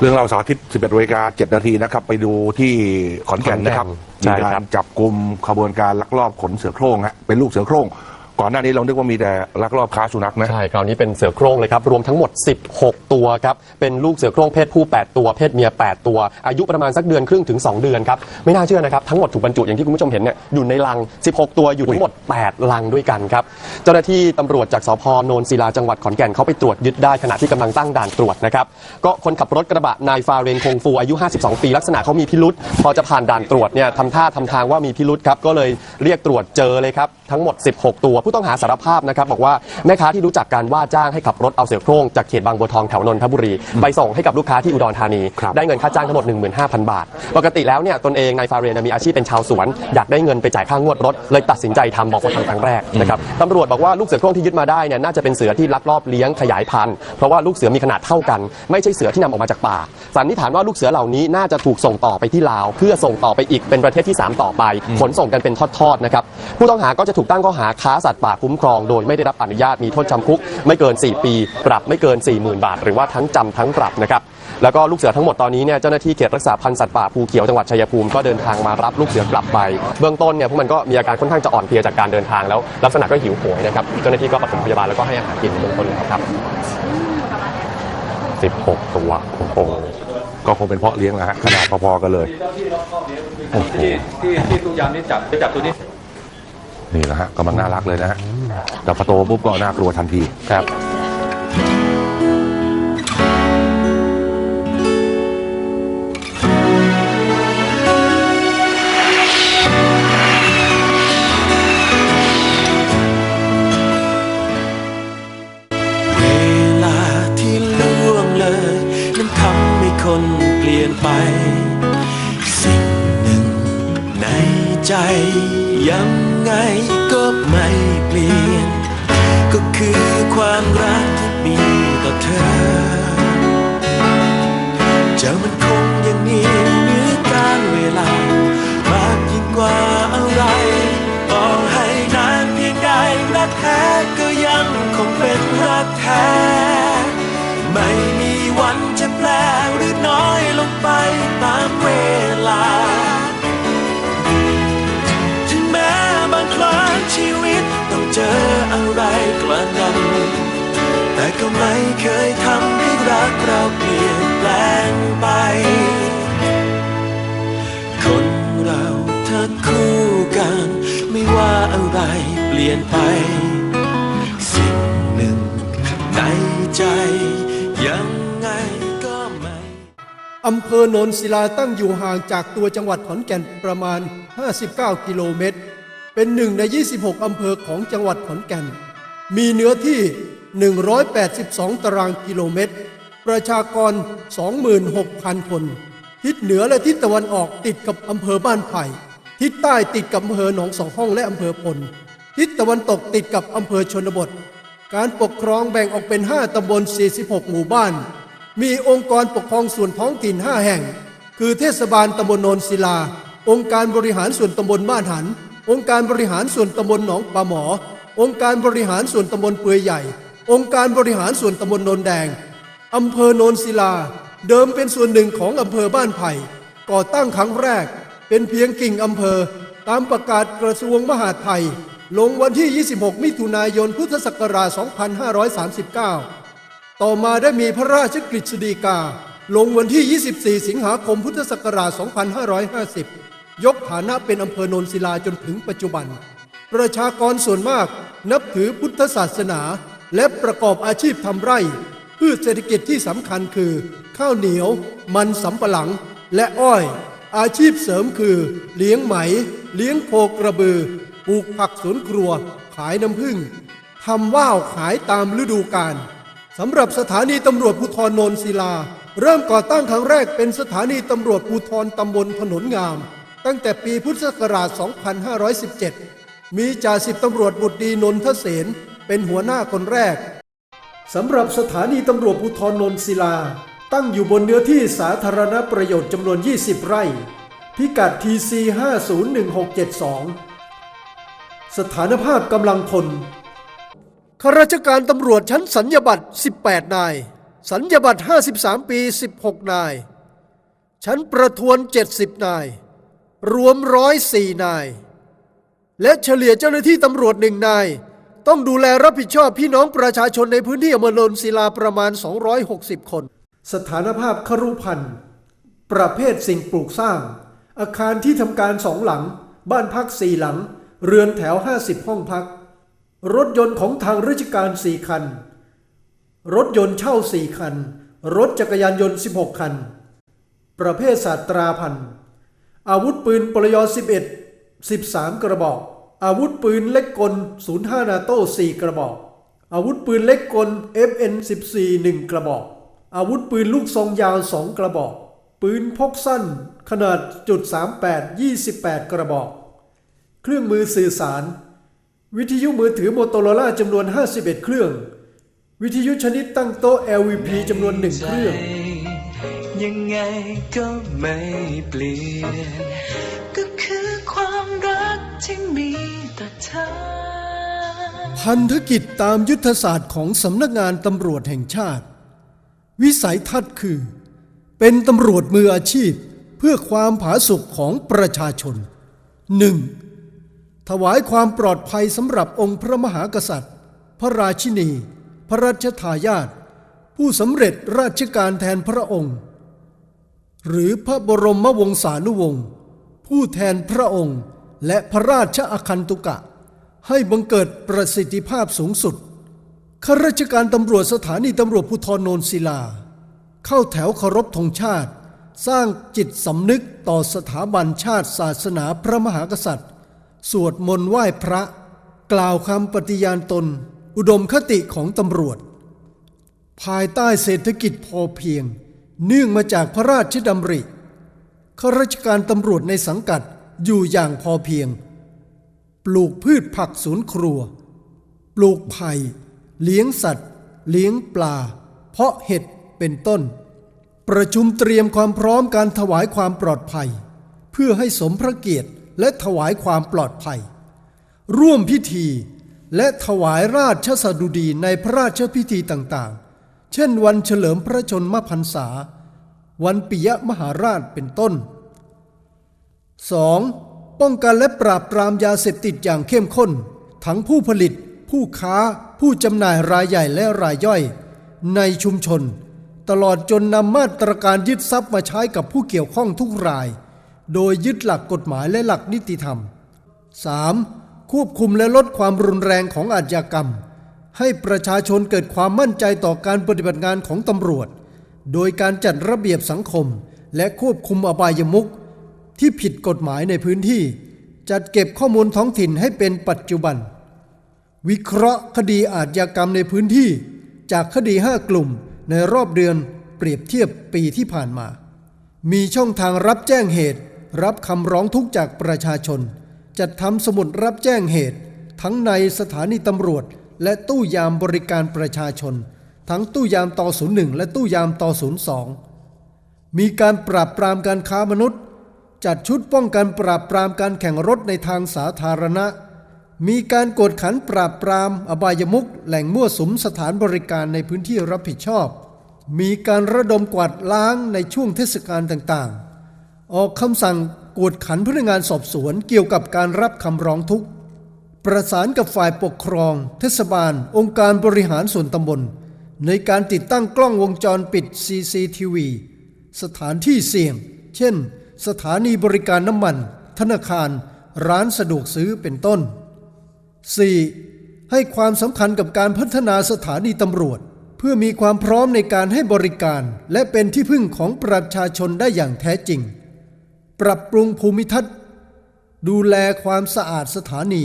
เรื่องเราเสาร์อาทิตย์11นาฬิกา7นาทีนะครับ ไปดูที่ขอนแก่นนะครับขอนแก่นใช่มีคการัรบจับกลุ่มขบวนการลักลอบขนเสือโคร่งฮะเป็นลูกเสือโคร่ง ก่อนหน้านี้เรานึกว่ามีแต่ลักลอบค้าสุนัขนะ ใช่คราวนี้เป็นเสือโคร่งเลยครับ รวมทั้งหมด 16 ตัวครับ เป็นลูกเสือโคร่งเพศผู้ 8 ตัว เพศเมีย 8 ตัว อายุประมาณสักเดือนครึ่งถึง 2 เดือนครับ ไม่น่าเชื่อนะครับ ทั้งหมดถูกบรรจุอย่างที่คุณผู้ชมเห็นเนี่ยอยู่ในลัง 16 ตัวอยู่ทั้งหมด 8 ลังด้วยกันครับ เจ้าหน้าที่ตำรวจจากสพโนนศิลาจังหวัดขอนแก่นเขาไปตรวจยึดได้ขณะที่กำลังตั้งด่านตรวจนะครับก็คนขับรถกระบะนายฟาเรนคงฟูอายุ 52 ปีลักษณะเขามีพิรุษพอจะผ่านด่านตรวจเนี่ยทำท่าทำทางว่ามีพิรุษครับก็เลยเรียกตรวจเจอเลยครับทั้งหมด 16 ตัวผู้ต้องหาสารภาพนะครับบอกว่าแม่ค้าที่รู้จักการว่าจ้างให้ขับรถเอาเสือโคร่งจากเขตบางบัวทองแถวนนทบุรี ไปส่งให้กับลูกค้าที่อุดรธานี ครับได้เงินค่าจ้างทั้งหมด 15,000 บาท ปกติแล้วเนี่ยตนเองนายฟาเรนมีอาชีพเป็นชาวสวน อยากได้เงินไปจ่ายค่างวดรถ เลยตัดสินใจทำบอกว่าทำครั้งแรกนะครับตำรวจบอกว่าลูกเสือโคร่งที่ยึดมาได้เนี่ยน่าจะเป็นเสือที่ลักลอบเลี้ยงขยายพันธุ์เพราะว่าลูกเสือมีขนาดเท่ากัน ไม่ใช่เสือที่นำออกมาจากป่าสันนิษฐานว่าลูกเสือเหล่านี้น่าจะถูกส่งต่อไปที่ลาว เพื่อส่งต่อไปอีกเป็นประเทศที่3ต่อไปขนส่งกันเป็นทอดๆนะครับผู้ต้องหาก็จะถูกตั้งข้อหาค้าสัตว์ป่าคุ้มครอง โดยไม่ได้รับอนุญาตมีโทษจำคุก ไม่เกิน 4 ปี ปรับไม่เกิน 40,000 บาท หรือว่าทั้งจำทั้งปรับนะครับแล้วก็ลูกเสือทั้งหมดตอนนี้เนี่ยเจ้าหน้าที่เขตรักษาพันธุ์สัตว์ป่าภูเขียวจังหวัดชัยภูมิก็เดินทางมารับลูกเสือกลับไปเบื้องต้นเนี่ยพวกมันก็มีอาการค่อนข้างจะอ่อนเพลียจากการเดินทางแล้ว ลักษณะก็หิวโหยนะครับเจ้าหน้าที่ก็ปฐมพยาบาลแล้วก็ให้อาหารกินในเบื้องต้นแล้วครับ16 ตัวโอ้โหก็คงเป็นเพาะเลี้ยงนะฮะขนาดพอๆกันเลยที่ที่ที่ทุกยามนี้จับจะจับตัวนี้ นี่นะฮะกำลังน่ารักเลยนะฮะแต่พอโตปุ๊บก็น่ากลัวทันทีครับ เวลาที่ล่วงเลยนั้นทำให้คนเปลี่ยนไป สิ่งหนึ่งในใจยัง ไงก็ไม่เปลี่ยน ก็คือความรักที่มีต่อเธอจะมันคง ไม่เคยทำให้รักเราเปลี่ยนแปลงไป คนเราถ้าคู่กัน ไม่ว่าอะไรเปลี่ยนไป สิ่งหนึ่งในใจยังไงก็ไม่อำเภอโนนศิลาตั้งอยู่ห่างจากตัวจังหวัดขอนแก่นประมาณ 59 กิโลเมตร เป็นหนึ่งใน 26 อำเภอของจังหวัดขอนแก่น มีเนื้อที่ 182 ตารางกิโลเมตร ประชากร 26,000 คน ทิศเหนือและทิศตะวันออกติดกับอำเภอบ้านไผ่ ทิศใต้ติดกับอำเภอหนองสองห้องและอำเภอพล ทิศตะวันตกติดกับอำเภอชนบท การปกครองแบ่งออกเป็น 5 ตำบล 46 หมู่บ้าน มีองค์กรปกครองส่วนท้องถิ่น 5 แห่ง คือเทศบาลตำบลโนนศิลา องค์การบริหารส่วนตำบลบ้านหัน องค์การบริหารส่วนตำบลหนองปลาหมอ องค์การบริหารส่วนตำบลเปือยใหญ่ องค์การบริหารส่วนตำบลโนนแดง อำเภอโนนศิลา เดิมเป็นส่วนหนึ่งของอำเภอบ้านไผ่ ก่อตั้งครั้งแรก เป็นเพียงกิ่งอำเภอ ตามประกาศกระทรวงมหาดไทย ลงวันที่ 26 มิถุนายน พุทธศักราช 2539 ต่อมาได้มีพระราชกฤษฎีกา ลงวันที่ 24 สิงหาคม พุทธศักราช 2550 ยกฐานะเป็นอำเภอโนนศิลาจนถึงปัจจุบัน ประชากรส่วนมากนับถือพุทธศาสนา และประกอบอาชีพทำไร่ พืชเศรษฐกิจที่สำคัญคือ ข้าวเหนียว มันสำปะหลัง และอ้อย อาชีพเสริมคือ เลี้ยงไหม เลี้ยงโคกระบือ ปลูกผักสวนครัว ขายน้ำผึ้งทำว่าวขายตามฤดูกาลสำหรับสถานีตำรวจภูธรโนนศิลา เริ่มก่อตั้งครั้งแรกเป็นสถานีตำรวจภูธรตำบลถนนงาม ตั้งแต่ปีพุทธศักราช 2517 มีจ่าสิบตำรวจบุตรดีนนทเสน เป็นหัวหน้าคนแรกสำหรับสถานีตำรวจภูธรนนศิลา ตั้งอยู่บนเนื้อที่สาธารณประโยชน์จำนวน 20 ไร่ พิกัด TC 501672 สถานภาพกำลังพลข้าราชการตำรวจชั้นสัญญาบัตร 18 นาย สัญญาบัตร 53 ปี 16 นาย ชั้นประทวน 70 นาย รวม 104 นาย และเฉลี่ยเจ้าหน้าที่ตำรวจหนึ่งนาย ต้องดูแลรับผิดชอบพี่น้องประชาชนในพื้นที่อำเภอโนนศิลาประมาณ 260 คน สถานภาพครุพันธ์ประเภทสิ่งปลูกสร้าง อาคารที่ทำการสองหลัง บ้านพักสี่หลัง เรือนแถว 50 ห้องพัก รถยนต์ของทางราชการ4คัน รถยนต์เช่า4คัน รถจักรยานยนต์ 16 คัน ประเภทศาสตราพันธ์อาวุธปืนปรย11 13 กระบอก อาวุธปืนเล็กกล 05 นาโต้ 4 กระบอก อาวุธปืนเล็กกล FN 14 1 กระบอก อาวุธปืนลูกซองยาว 2 กระบอก ปืนพกสั้น ขนาดจุด38 28 กระบอก เครื่องมือสื่อสาร วิทยุมือถือโมโตโรล่าจำนวน 51 เครื่อง วิทยุชนิดตั้งโต๊ะ LVP จำนวนหนึ่งเครื่อง ยังไงก็ไม่เปลี่ยน พันธกิจตามยุทธศาสตร์ของสำนักงานตำรวจแห่งชาติ วิสัยทัศน์คือ เป็นตำรวจมืออาชีพเพื่อความผาสุกของประชาชน 1. ถวายความปลอดภัยสำหรับองค์พระมหากษัตริย์ พระราชินี พระราชทายาทผู้สำเร็จราชการแทนพระองค์ หรือพระบรมวงศานุวงศ์ผู้แทนพระองค์ และพระราชอาคันตุกะ ให้บังเกิดประสิทธิภาพสูงสุดข้าราชการตำรวจสถานีตำรวจภูธรโนนศิลา เข้าแถวเคารพธงชาติ สร้างจิตสำนึกต่อสถาบันชาติศาสนาพระมหากษัตริย์ สวดมนต์ไหว้พระ กล่าวคำปฏิญาณตน อุดมคติของตำรวจ ภายใต้เศรษฐกิจพอเพียง เนื่องมาจากพระราชดำริข้าราชการตำรวจในสังกัด อยู่อย่างพอเพียง ปลูกพืชผักสวนครัว ปลูกไผ่เลี้ยงสัตว์ เลี้ยงปลา เพาะเห็ดเป็นต้น ประชุมเตรียมความพร้อมการถวายความปลอดภัย เพื่อให้สมพระเกียรติและถวายความปลอดภัย ร่วมพิธีและถวายราชสดุดีในพระราชพิธีต่างๆ เช่นวันเฉลิมพระชนมพรรษา วันปิยมหาราชเป็นต้น 2. ป้องกันและปราบปรามยาเสพติดอย่างเข้มข้น ทั้งผู้ผลิต ผู้ค้า ผู้จำหน่ายรายใหญ่และรายย่อย ในชุมชน ตลอดจนนำมาตรการยึดทรัพย์มาใช้กับผู้เกี่ยวข้องทุกราย โดยยึดหลักกฎหมายและหลักนิติธรรม 3. ควบคุมและลดความรุนแรงของอาชญากรรม ให้ประชาชนเกิดความมั่นใจต่อการปฏิบัติงานของตำรวจ โดยการจัดระเบียบสังคม และควบคุมอบายมุข ที่ผิดกฎหมายในพื้นที่ จัดเก็บข้อมูลท้องถิ่นให้เป็นปัจจุบัน วิเคราะห์คดีอาชญากรรมในพื้นที่ จากคดี 5 กลุ่มในรอบเดือนเปรียบเทียบปีที่ผ่านมา มีช่องทางรับแจ้งเหตุ รับคำร้องทุกข์จากประชาชน จัดทำสมุดรับแจ้งเหตุ ทั้งในสถานีตำรวจ และตู้ยามบริการประชาชน ทั้งตู้ยามต่อ01 และตู้ยามต่อ02มีการปราบปรามการค้ามนุษย์ จัดชุดป้องกันปราบปรามการแข่งรถในทางสาธารณะ มีการกดขันปราบปราม อบายมุขแหล่งมั่วสุมสถานบริการในพื้นที่รับผิดชอบ มีการระดมกวาดล้างในช่วงเทศกาลต่างๆ ออกคำสั่งกวดขันพนักงานสอบสวนเกี่ยวกับการรับคำร้องทุกข์ ประสานกับฝ่ายปกครอง เทศบาล องค์การบริหารส่วนตำบล ในการติดตั้งกล้องวงจรปิด CCTV สถานที่เสี่ยง เช่น สถานีบริการน้ำมัน ธนาคาร ร้านสะดวกซื้อเป็นต้น 4. ให้ความสำคัญกับการพัฒนาสถานีตำรวจ เพื่อมีความพร้อมในการให้บริการ และเป็นที่พึ่งของประชาชนได้อย่างแท้จริง ปรับปรุงภูมิทัศน์ ดูแลความสะอาดสถานี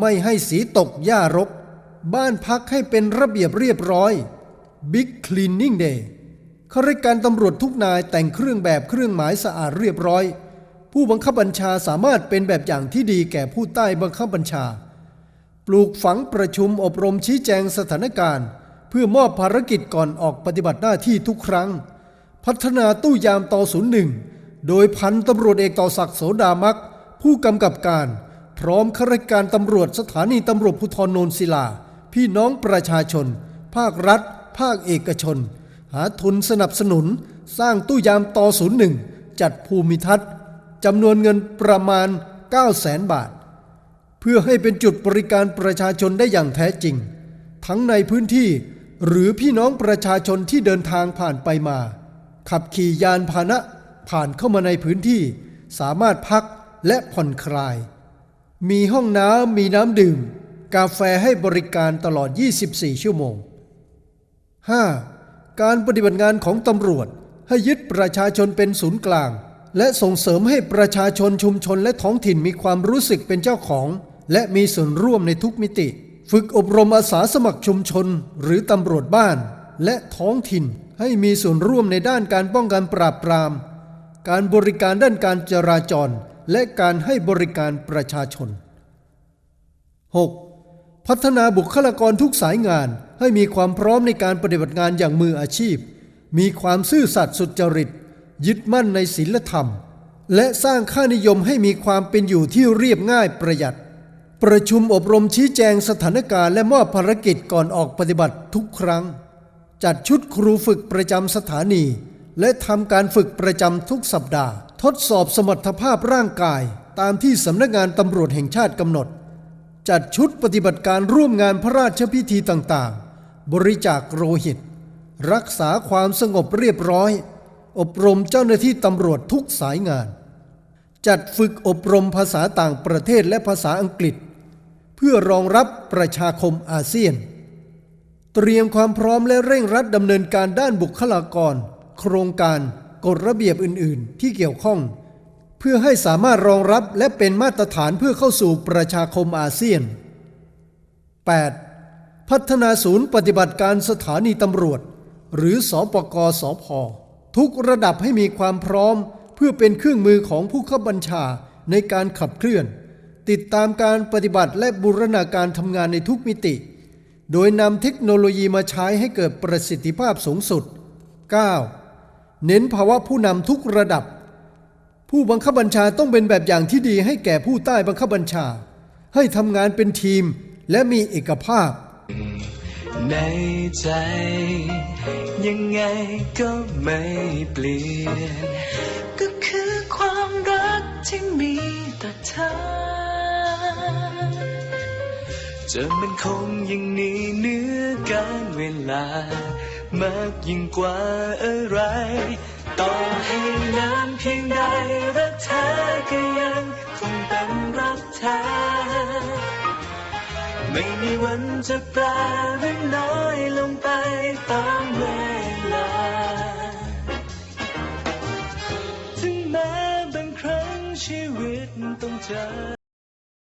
ไม่ให้สีตกหญ้ารก บ้านพักให้เป็นระเบียบเรียบร้อย Big Cleaning Day ข้าราชการตำรวจทุกนายแต่งเครื่องแบบเครื่องหมายสะอาดเรียบร้อย ผู้บังคับบัญชาสามารถเป็นแบบอย่างที่ดีแก่ผู้ใต้บังคับบัญชา ปลูกฝังประชุมอบรมชี้แจงสถานการณ์ เพื่อมอบภารกิจก่อนออกปฏิบัติหน้าที่ทุกครั้ง พัฒนาตู้ยามต่อศูนย์หนึ่งโดยพันตำรวจเอกต่อศักดิ์โสดามัก ผู้กำกับการ พร้อมข้าราชการตำรวจสถานีตำรวจภูธรโนนศิลา พี่น้องประชาชน ภาครัฐ ภาคเอกชน หาทุนสนับสนุน สร้างตู้ยามต่อศูนย์หนึ่งจัดภูมิทัศน์จำนวนเงินประมาณ 9 0 0แสนบาท เพื่อให้เป็นจุดบริการประชาชนได้อย่างแท้จริง ทั้งในพื้นที่หรือพี่น้องประชาชนที่เดินทางผ่านไปมา ขับขี่ยานพาหนะผ่านเข้ามาในพื้นที่ สามารถพักและผ่อนคลาย มีห้องน้ำมีน้ำดื่ม กาแฟให้บริการตลอด 24 ชั่วโมง 5. การปฏิบัติงานของตำรวจ ให้ยึดประชาชนเป็นศูนย์กลาง และส่งเสริมให้ประชาชนชุมชนและท้องถิ่นมีความรู้สึกเป็นเจ้าของ และมีส่วนร่วมในทุกมิติ ฝึกอบรมอาสาสมัครชุมชน หรือตำรวจบ้าน และท้องถิ่นให้มีส่วนร่วมในด้านการป้องกันปราบปราม การบริการด้านการจราจร และการให้บริการประชาชน 6. พัฒนาบุคลากรทุกสายงานให้มีความพร้อมในการปฏิบัติงานอย่างมืออาชีพ มีความซื่อสัตย์สุจริต ยึดมั่นในศีลธรรม และสร้างค่านิยมให้มีความเป็นอยู่ที่เรียบง่ายประหยัด ประชุมอบรมชี้แจงสถานการณ์และมอบภารกิจก่อนออกปฏิบัติทุกครั้ง จัดชุดครูฝึกประจำสถานี และทำการฝึกประจำทุกสัปดาห์ ทดสอบสมรรถภาพร่างกาย ตามที่สำนักงานตำรวจแห่งชาติกำหนด จัดชุดปฏิบัติการร่วมงานพระราชพิธีต่างๆ บริจาคโลหิต รักษาความสงบเรียบร้อย อบรมเจ้าหน้าที่ตำรวจทุกสายงาน จัดฝึกอบรมภาษาต่างประเทศและภาษาอังกฤษ เพื่อรองรับประชาคมอาเซียน เตรียมความพร้อมและเร่งรัดดำเนินการด้านบุคลากร โครงการกฎระเบียบอื่น ๆ ที่เกี่ยวข้อง เพื่อให้สามารถรองรับและเป็นมาตรฐานเพื่อเข้าสู่ประชาคมอาเซียน 8. พัฒนาศูนย์ปฏิบัติการสถานีตำรวจ หรือสอปกสอพทุกระดับให้มีความพร้อม เพื่อเป็นเครื่องมือของผู้ขับบัญชาในการขับเคลื่อน ติดตามการปฏิบัติและบูรณาการทำงานในทุกมิติ โดยนำเทคโนโลยีมาใช้ให้เกิดประสิทธิภาพสูงสุด 9. เน้นภาวะผู้นำทุกระดับ ผู้บังคับบัญชาต้องเป็นแบบอย่างที่ดีให้แก่ผู้ใต้บังคับบัญชา ให้ทำงานเป็นทีมและมีเอกภาพ ในใจ ยังไงก็ไม่เปลี่ยน ก็คือความรักที่มีต่อเธอจะมันคงยังนี้เนื้อการเวลามากยิ่งกว่าอะไร ต่อให้นานเพียงใดรักเธอก็ยังคงเป็นรักเธอ ไม่มีวันจะแปรหรือน้อยลงไปตามเวลา ถึงแม้บางครั้งชีวิตต้องเจอ